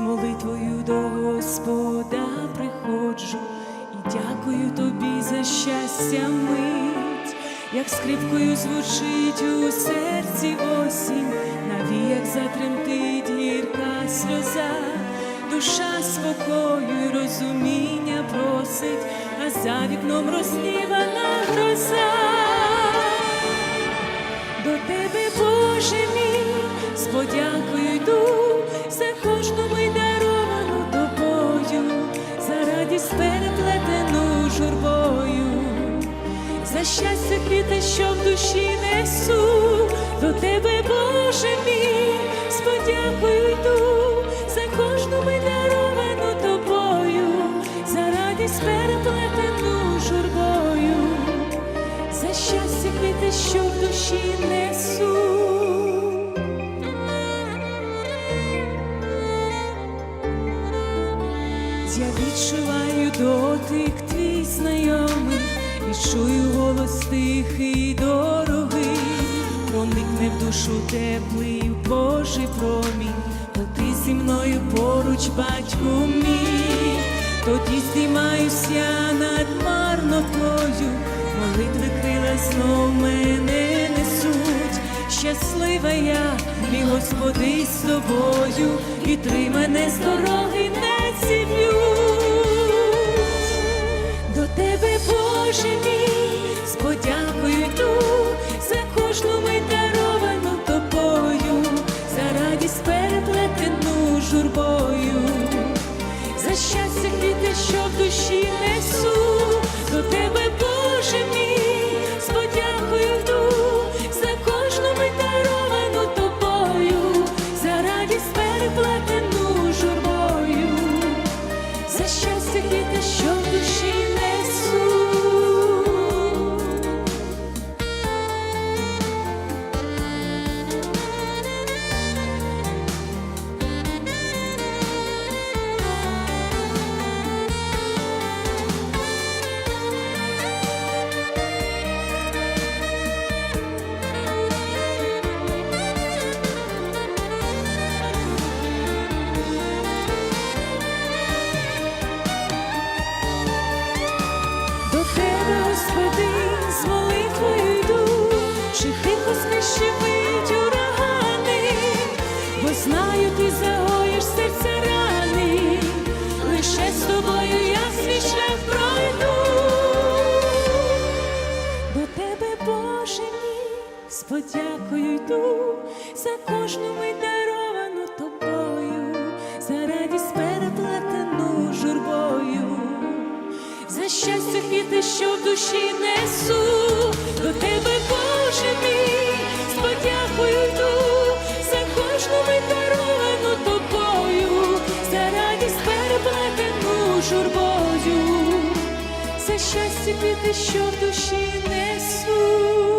молитвою до Господа приходжу і дякую тобі за щастя мить, як скрипкою звучить у серці осінь, на навіяк затремтить гірка сльоза, душа спокою, розуміння просить, а за вікном розлівана. Радість переплетену журбою, за щастя квіти, що в душі несу, до тебе, Боже мій, з подякою йду. За кожну мить даровану тобою, за радість переплетену журбою. За щастя квіти, що в душі несу. Я відчуваю дотик твій знайомий, і чую голос тихий, дорогий, проникне в душу теплий Божий промінь, бо ти зі мною поруч, батьку мій, тоді здіймаюся над марнотою, молитви крила знов мене несуть. Щаслива я, мій Господи, з тобою, і три мене з дороги не зіб'ють. Переплетену журбою, за щастя квіти, що в душі несу, до тебе, бо знаю, ти загоїш серця рани, лише з тобою я свій шлях пройду. До тебе, Боже мій, з подякою йду. За кожну мить даровану тобою, за радість переплетену журбою. За щастя квіти, що в душі несу, до тебе, Боже мій, з подякою журбою, за щастя піти, що в душі несу.